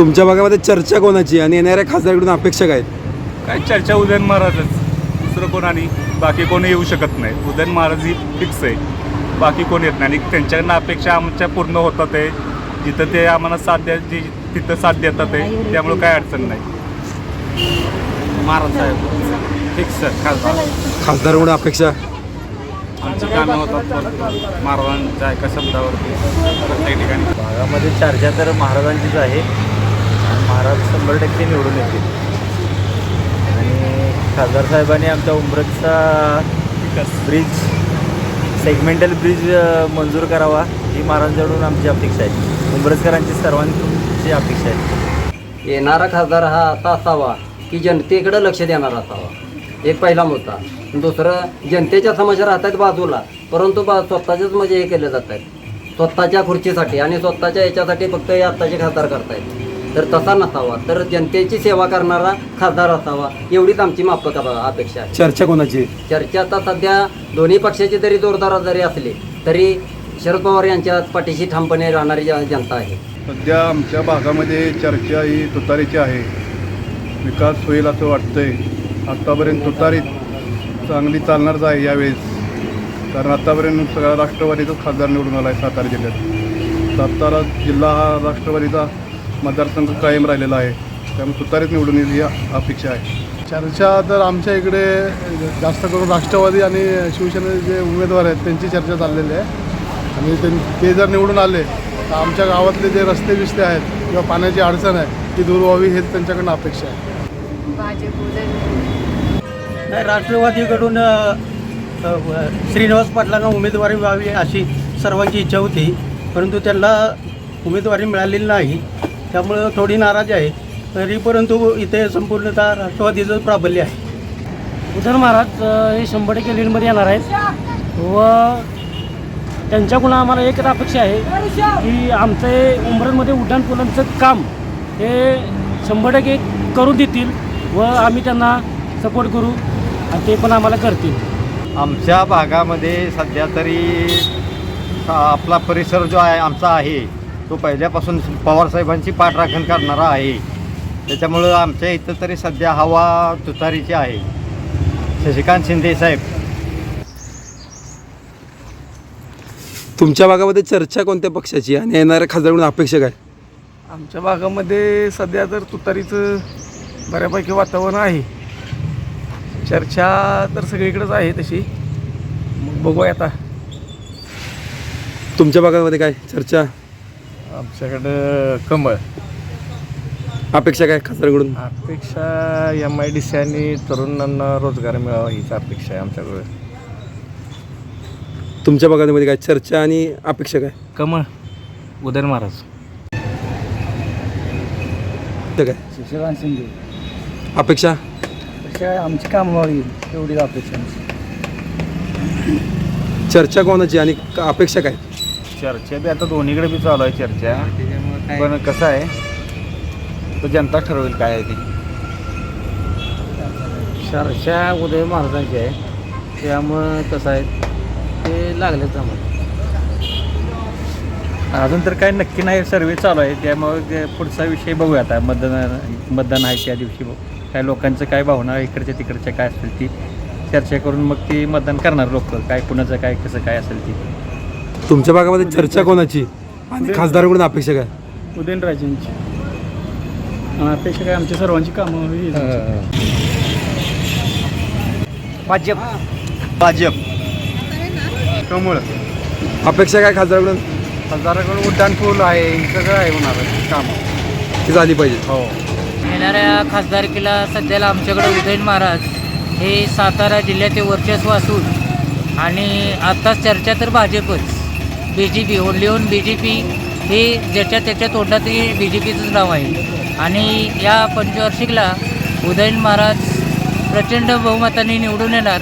तुमच्या भागामध्ये चर्चा कोणाची आणि येणाऱ्या खासदाराकडून अपेक्षा काय आहेत? काय चर्चा उदयन महाराजच. दुसरं कोण आणि बाकी कोणी येऊ शकत नाही. उदयन महाराज ही फिक्स आहे. बाकी कोण येत नाही. आणि त्यांच्याकडनं अपेक्षा आमच्या पूर्ण होतात आहे. जिथं ते आम्हाला साथ द्या जी तिथं साथ देतात आहे त्यामुळं काय अडचण नाही. महाराज साहेब. फिक्स खासदार. खासदाराकडून अपेक्षा? आमची कामं होतात महाराजांच्या एका शब्दावरती प्रत्येक ठिकाणी. भागामध्ये चर्चा तर महाराजांचीच आहे. महाराज शंभर टक्के निवडून येतील. आणि खासदार साहेबांनी आमच्या उमरटचा ब्रिज सेगमेंटल ब्रिज मंजूर करावा ही महाराजांकडून आमची अपेक्षा आहे. उंबरजकरांची सर्वांची अपेक्षा आहे. येणारा खासदार हा असा असावा की जनतेकडे लक्ष देणारा असावा. एक पहिला मुद्दा. दुसरं जनतेच्या समस्या राहतात बाजूला परंतु बा स्वतःच्याच म्हणजे हे केले जात आहेत. स्वतःच्या खुर्चीसाठी आणि स्वतःच्या याच्यासाठी फक्त हे आत्ताचे खासदार करतायत. तर तसा नसावा. तर जनतेची सेवा करणारा खासदार असावा. एवढीच आमची माफक अपेक्षा आहे. चर्चा कोणाची? चर्चा आता सध्या दोन्ही पक्षाची जरी जोरदार जरी असली तरी शरद पवार यांच्या पाठीशी ठामपणे राहणारी जन- जनता आहे. सध्या आमच्या भागामध्ये चर्चा ही तुतारीची आहे. विकास होईल असं वाटतंय. आत्तापर्यंत तुतारीत चांगली चालणारच आहे यावेळेस. कारण आत्तापर्यंत सगळा राष्ट्रवादीचाच खासदार निवडून आला आहे सातारा जिल्ह्यात. सातारा जिल्हा हा राष्ट्रवादीचा मतदारसंघ कायम राहिलेला आहे. त्यामुळे तुतारीत निवडून येईल ही अपेक्षा आहे. चर्चा तर आमच्या इकडे जास्त करून राष्ट्रवादी आणि शिवसेनेचे जे उमेदवार आहेत त्यांची चर्चा चाललेली आहे. आणि ते- ते जर निवडून आले तर आमच्या गावातले जे रस्ते बिस्ते आहेत किंवा पाण्याची अडचण आहे ती दूर व्हावी हेच त्यांच्याकडनं अपेक्षा आहे. नाही राष्ट्रवादीकडून श्रीनिवास पाटलांना उमेदवारी व्हावी अशी सर्वांची इच्छा होती. परंतु त्यांना उमेदवारी मिळालेली नाही. त्यामुळं थोडी नाराजी आहे. तरी परंतु इथे संपूर्णतः राष्ट्रवादीचं प्राबल्य आहे. उद्धव महाराज हे शंभर टक्के लीडमध्ये येणार आहेत. व त्यांच्याकडून आम्हाला एकच अपेक्षा आहे की आमचं हे उमरनमध्ये उड्डाणपुलांचं काम हे शंभर टक्के करून देतील व आम्ही त्यांना सपोर्ट करू आणि ते पण आम्हाला करतील. आमच्या भागामध्ये सध्या तरी आपला परिसर जो आहे आमचा आहे तो पहिल्यापासून पवारसाहेबांची पाठराखण करणारा आहे. त्याच्यामुळं आमच्या इथं तरी सध्या हवा तुतारीची आहे. शशिकांत शिंदे साहेब. तुमच्या भागामध्ये चर्चा कोणत्या पक्षाची आणि येणाऱ्या खासदाराकडून अपेक्षा काय? आमच्या भागामध्ये सध्या तर तुतारीचं बऱ्यापैकी वातावरण आहे. चर्चा तर सगळीकडेच आहे तशी. मग बघूया आता. तुमच्या भागामध्ये काय? चर्चा? आमच्याकडं कमळ. अपेक्षा काय खासदाराकडून? अपेक्षा एम आय डी सी आणि तरुणांना रोजगार मिळावा हीच अपेक्षा आहे आमच्याकडे. तुमच्या भागामध्ये काय चर्चा आणि अपेक्षा काय? कमळ. उदयन महाराज. ते काय? शशिकांत शिंदे. अपेक्षा? आमची कामं होईल एवढीच अपेक्षा चर्चा कोणाची आणि क- अपेक्षा काय? चर्चा बी आता दोन्हीकडे बी चालू आहे चर्चा. पण कसं आहे? तो जनता ठरवेल काय आहे ते. चर्चा उदय महाराजांची आहे. त्यामुळं कसं आहे ते लागलेच आम्हाला अजून तर काय नक्की नाही सर्वे चालू आहे. त्यामुळे ते पुढचा विषय बघूया आता. मतदान मतदान आहे त्या दिवशी बघू. काय लोकांचं काय भावना इकडच्या तिकडच्या काय असेल ती चर्चा करून मग ती मतदान करणार लोक. काय कुणाचं काय कसं काय असेल ती. तुमच्या भागामध्ये चर्चा कोणाची? आणि खासदाराकडून अपेक्षा काय? उदयनराजेंची. आणि अपेक्षा काय? आमच्या सर्वांची कामं होईल भाजप. भाजप. कमळ. अपेक्षा काय खासदाराकडून? खासदाराकडून उड्डाण पूल आहे सगळं आहे होणार काम. ती झाली पाहिजे. हो. येणाऱ्या खासदारकीला सध्याला आमच्याकडे उदयन महाराज हे सातारा जिल्ह्याचे वर्चस्व असून आणि आत्ताच चर्चा तर भाजपच. B J P only on B J P हे ज्याच्या त्याच्या तोंडातही बी जे पीचंच नाव आहे. आणि या पंचवार्षिकला उदयन महाराज प्रचंड बहुमताने निवडून येणार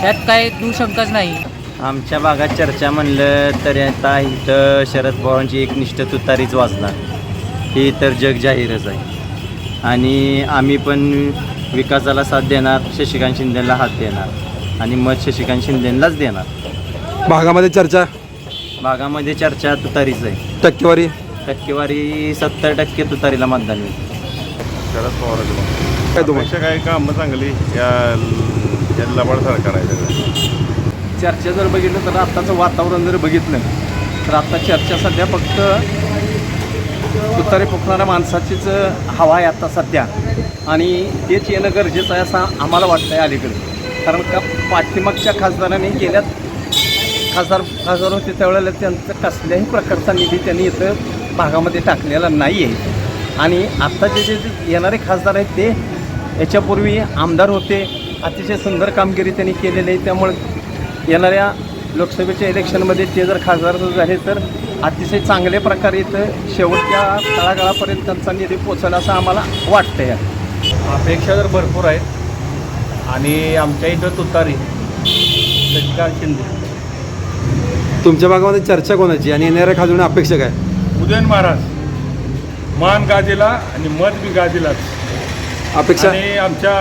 त्यात काय दुशंकाच नाही. आमच्या भागात चर्चा म्हणलं तर आता इथं शरद पवारांची एक निष्ठ तुतारीच वाचणार ही तर जग जाहीरच आहे. आणि आम्ही पण विकासाला साथ देणार शशिकांत शिंदेला हात देणार आणि मत शशिकांत शिंदेलाच देणार. भागामध्ये चर्चा? भागामध्ये चर्चा तुतारीच आहे. टक्केवारी? टक्केवारी सत्तर टक्के तुतारीला मतदान होईल. शरद पवार काय तुम्हाला? काही कामं चांगली या या लबाड सरकार आहे सगळं. चर्चा जर बघितलं तर आत्ताचं वातावरण जर बघितलं तर आत्ता चर्चा सध्या फक्त तुतारी फुकणाऱ्या माणसाचीच हवा आहे आत्ता सध्या. आणि तेच येणं गरजेचं आहे असं आम्हाला वाटतं आहे अलीकडे. कारण का? पाठीमागच्या खासदारांनी गेल्यात खासदार खासदार होते त्यावेळेला त्यांचं कसल्याही प्रकारचा निधी त्यांनी इथं भागामध्ये टाकलेला नाही आहे आणि आत्ताचे जे जे येणारे खासदार आहेत ते याच्यापूर्वी आमदार होते. अतिशय सुंदर कामगिरी त्यांनी केलेली आहे. त्यामुळे येणाऱ्या लोकसभेच्या इलेक्शनमध्ये ते जर खासदार झाले तर अतिशय चांगल्या प्रकारे इथं शेवटच्या तळागाळापर्यंत त्यांचा निधी पोचला असं आम्हाला वाटतं या अपेक्षा तर भरपूर आहेत. आणि आमच्या इथं तुतारी शशिकांत शिंदे. तुमच्या भागामध्ये चर्चा कोणाची आणि येणाऱ्या खासदार अपेक्षा काय? उदयन महाराज मान गादीला आणि मत बी गादीलाच अपेक्षा? आणि आमच्या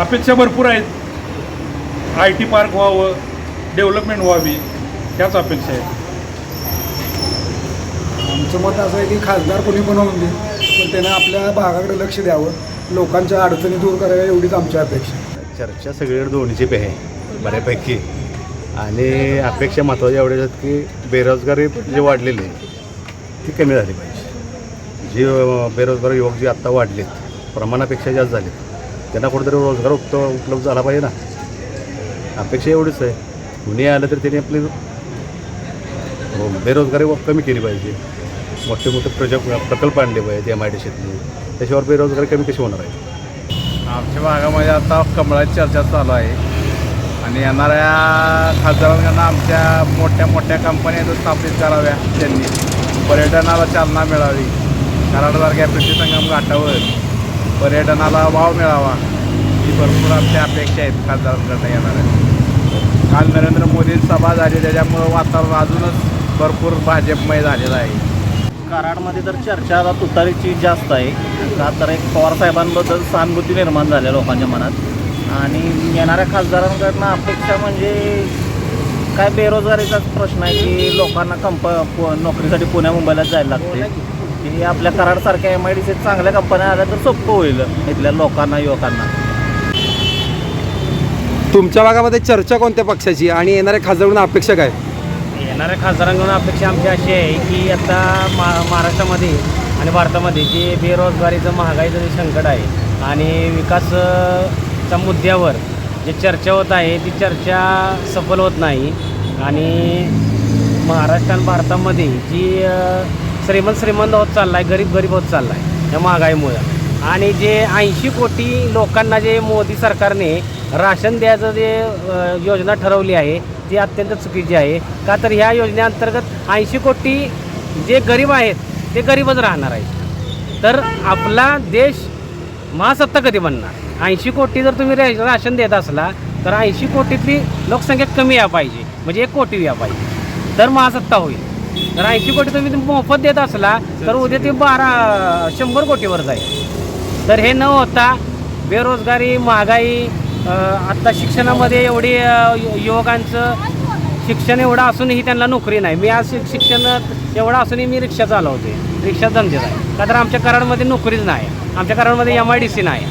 अपेक्षा भरपूर आहेत. आय टी पार्क व्हावं डेव्हलपमेंट व्हावी ह्याच अपेक्षा आहेत. आमचं मत असं आहे की खासदार कोणी पण होऊन दे पण त्यानं आपल्या भागाकडे लक्ष द्यावं. लोकांच्या अडचणी दूर कराव्या एवढीच आमची अपेक्षा. चर्चा सगळीकडे दोन्हीची बी आहे बऱ्यापैकी. आणि अपेक्षा महत्त्वाच्या एवढ्याच आहेत की बेरोजगारी जी वाढलेली आहे ती कमी झाली पाहिजे. जी बेरोजगार युवक जे आत्ता वाढलेत प्रमाणापेक्षा जास्त झालेत त्यांना कुठेतरी रोजगार उपत उपलब्ध झाला पाहिजे ना. अपेक्षा एवढीच आहे. कुणी आलं तर त्यांनी आपली हो, बेरोजगारी कमी केली पाहिजे. मोठे मोठे प्रोजेक्ट प्रकल्प आणले पाहिजे एम आय डी शेतले त्याच्यावर बेरोजगारी कमी कशी होणार आहे? आमच्या भागामध्ये आता कमळाची चर्चा चालू आहे. आणि येणाऱ्या खासदारांना आमच्या मोठ्या मोठ्या कंपन्या इथं स्थापित कराव्या त्यांनी. पर्यटनाला चालना मिळावी. कराडसारख्या प्रतिसंगम संगम घाटावर पर्यटनाला वाव मिळावा. ही भरपूर आमच्या अपेक्षा आहेत खासदारांकडनं येणाऱ्या. काल नरेंद्र मोदी सभा झाली त्याच्यामुळं वातावरण अजूनच भरपूर भाजपमय झालेलं आहे. कराडमध्ये तर चर्चा आता तुतारीची जास्त आहे. का तर एक पवार साहेबांबद्दल सहानुभूती निर्माण झाल्या लोकांच्या मनात. आणि येणाऱ्या खासदारांकडनं अपेक्षा म्हणजे काय बेरोजगारीचाच प्रश्न आहे की लोकांना कंप नोकरीसाठी पुण्या मुंबईला जायला लागते. की आपल्या कराडसारख्या एम आय डी सीत चांगल्या कंपन्या आल्या तर सोपं होईल इथल्या लोकांना युवकांना. तुमच्या भागामध्ये चर्चा कोणत्या पक्षाची आणि येणाऱ्या खासदार अपेक्षा काय? येणाऱ्या खासदारांकडून अपेक्षा आमची अशी आहे की आता मा महाराष्ट्रामध्ये आणि भारतामध्ये जे बेरोजगारीचं महागाईचं जे संकट आहे आणि च्या मुद्द्यावर जी चर्चा होत आहे ती चर्चा सफल होत नाही. आणि महाराष्ट्र आणि भारतामध्ये जी श्रीमंत श्रीमंत होत चालला आहे गरीब गरीब होत चालला आहे या महागाईमुळं. आणि जे ऐंशी कोटी लोकांना जे मोदी सरकारने राशन द्यायचं जे योजना ठरवली आहे ती अत्यंत चुकीची आहे. का तर ह्या योजनेअंतर्गत ऐंशी कोटी जे गरीब आहेत ते गरीबच राहणार आहेत. तर आपला देश महासत्ता कधी बनणार? ऐंशी कोटी जर तुम्ही रे- राशन देत असला तर ऐंशी कोटीतली लोकसंख्या कमी या पाहिजे. म्हणजे एक कोटी या पाहिजे. तर महासत्ता होईल. तर ऐंशी कोटी तुम्ही मोफत देत असला तर उद्या ते बारा शंभर कोटीवर जाईल. तर हे न होता बेरोजगारी महागाई आत्ता शिक्षणामध्ये एवढी युवकांचं शिक्षण एवढं असूनही त्यांना नोकरी नाही. मी आज शिक्षण एवढं असूनही मी रिक्षा चालवते रिक्षा धंदेच आहे का तर आमच्या कराडमध्ये नोकरीच नाही. आमच्या कराडमध्ये एम आय डी सी नाही.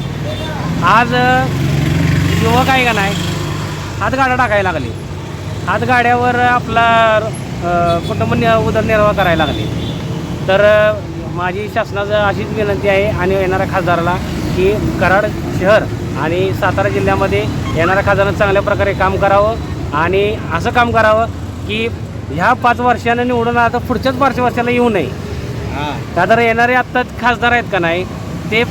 आज युवक आहे का नाही हातगाड्या टाकायला लागले. हातगाड्यावर आपला कुटुंब नि- उदरनिर्वाह करायला लागले. तर माझी शासनाचं अशीच विनंती आहे आणि येणाऱ्या खासदाराला की कराड शहर आणि सातारा जिल्ह्यामध्ये येणाऱ्या खासदारानं चांगल्या प्रकारे काम करावं आणि असं काम करावं की ह्या पाच वर्षानं निवडून आता पुढच्याच पाच वर्षाला येऊ नये. का तर येणारे आत्ता खासदार आहेत का नाही ते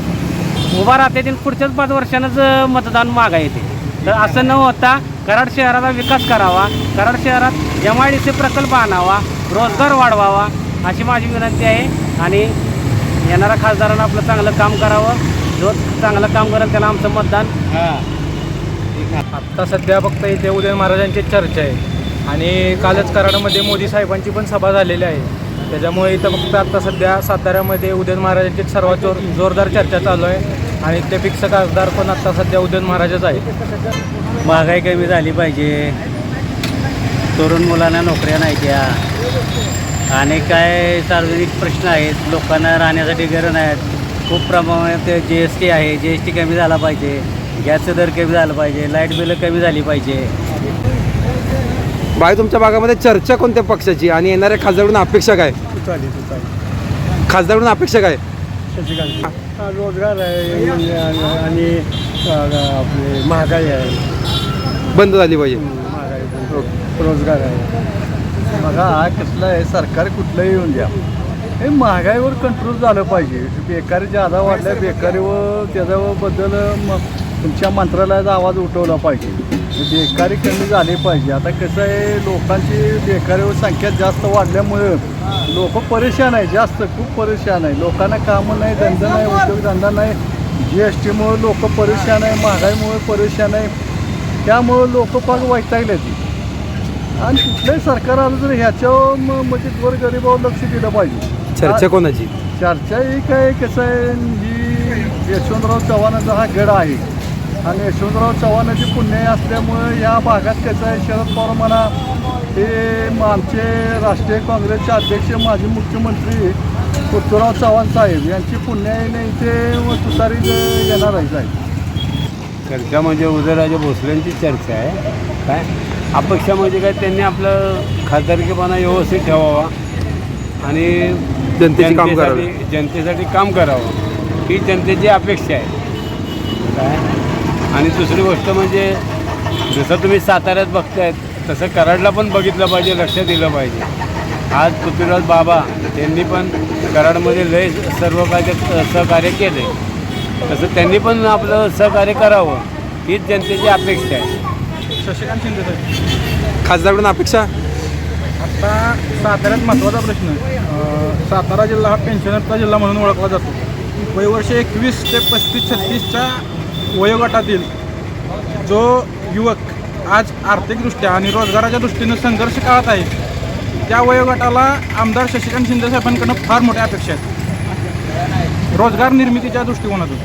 उभा राहते आणि पुढच्याच पाच वर्षानंच मतदान मागा येते. तर असं न होता कराड शहराचा विकास करावा कराड शहरात एम आय डी सी प्रकल्प आणावा रोजगार वाढवावा अशी माझी विनंती आहे. आणि येणाऱ्या खासदारानं आपलं चांगलं काम करावं. जो चांगलं काम करेल त्याला आमचं मतदान. आत्ता सध्या फक्त इथे उदयन महाराजांची चर्चा आहे. आणि कालच कराडमध्ये मोदी साहेबांची पण सभा झालेली आहे. त्याच्यामुळे इथं फक्त आत्ता सध्या साताऱ्यामध्ये उदयन महाराजांची सर्वात जोर जोरदार चर्चा चालू आहे. आणि इथले फिक्स खासदार पण आत्ता सध्या उदयन महाराजच आहे महागाई कमी झाली पाहिजे. तरुण मुलांना नोकऱ्या नाही द्या आणि काय सार्वजनिक प्रश्न आहेत. लोकांना राहण्यासाठी घरं नाहीत. खूप प्रमाणात जी एस टी आहे. जी एस टी कमी झाला पाहिजे. गॅसचा दर कमी झाला पाहिजे. लाइट बिलं कमी झाली पाहिजे. बाई तुमच्या भागामध्ये चर्चा कोणत्या पक्षाची? आणि येणाऱ्या खासदारकडून अपेक्षा काय? खासदारकडून अपेक्षा काय? रोजगार आहे आणि आपले महागाई आहे. बंद झाली पाहिजे. महागाई रोजगार आहे. बघा कसलं आहे सरकार कुठलंही येऊन द्या. हे महागाईवर कंट्रोल झालं पाहिजे. बेकारी जादा वाढल्या बेकारीवर त्याच्याबद्दल म तुमच्या मंत्रालयाचा आवाज उठवला पाहिजे. बेकारी कमी झाली पाहिजे. आता कसं आहे लोकांची बेकारीवर संख्या जास्त वाढल्यामुळं लोक परेशान आहे जास्त खूप परेशान आहे. लोकांना कामं नाही धंदा नाही उद्योगधंदा नाही. जी एस टीमुळे लोक परेशान आहे महागाईमुळे परेशान आहे. त्यामुळं लोक फार वैतागले ती आणि कुठलंही सरकार आलं तर ह्याच्यावर म्हणजे वर गरिबावर लक्ष दिलं पाहिजे. चर्चा कोणाची? चर्चा ही काय कसं आहे ही यशवंतराव चव्हाणाचा हा गड आहे आणि यशवंतराव चव्हाणाची पुण्य असल्यामुळं या भागात कसं आहे. शरद पवार म्हणा हे आमचे राष्ट्रीय काँग्रेसचे अध्यक्ष माजी मुख्यमंत्री पृथ्वीराव चव्हाण साहेब यांची पुण्याईने इथे व तुतारी येणार आहे साहेब. चर्चा म्हणजे उदयराजे भोसलेंची चर्चा आहे. काय? अपेक्षा म्हणजे काय? त्यांनी आपलं खासदारकीपणा व्यवस्थित ठेवावा आणि जनतेची काम करावं. जनतेसाठी- जनतेसाठी काम करावं. ही जनतेची अपेक्षा आहे. काय? आणि दुसरी गोष्ट म्हणजे जसं तुम्ही साताऱ्यात बघतायत तसं कराडला पण बघितलं पाहिजे लक्ष दिलं पाहिजे. आज पृथ्वीराज बाबा त्यांनी पण कराडमध्ये लय सर्व काय ते सहकार्य केले. तसं त्यांनी पण आपलं सहकार्य करावं हीच जनतेची अपेक्षा आहे. शशिकांत शिंदे साहेब. खासदारकडून अपेक्षा? आता साताऱ्यात महत्त्वाचा प्रश्न अं, सातारा जिल्हा हा पेन्शनरचा जिल्हा म्हणून ओळखला जातो. वयवर्ष एकवीस ते पस्तीस छत्तीसच्या वयोगटातील जो युवक आज आर्थिकदृष्ट्या आणि रोजगाराच्या दृष्टीनं संघर्ष काळात आहे त्या वयोगटाला आमदार शशिकांत शिंदे साहेबांकडनं फार मोठ्या अपेक्षा आहेत. रोजगार निर्मितीच्या दृष्टिकोनातून.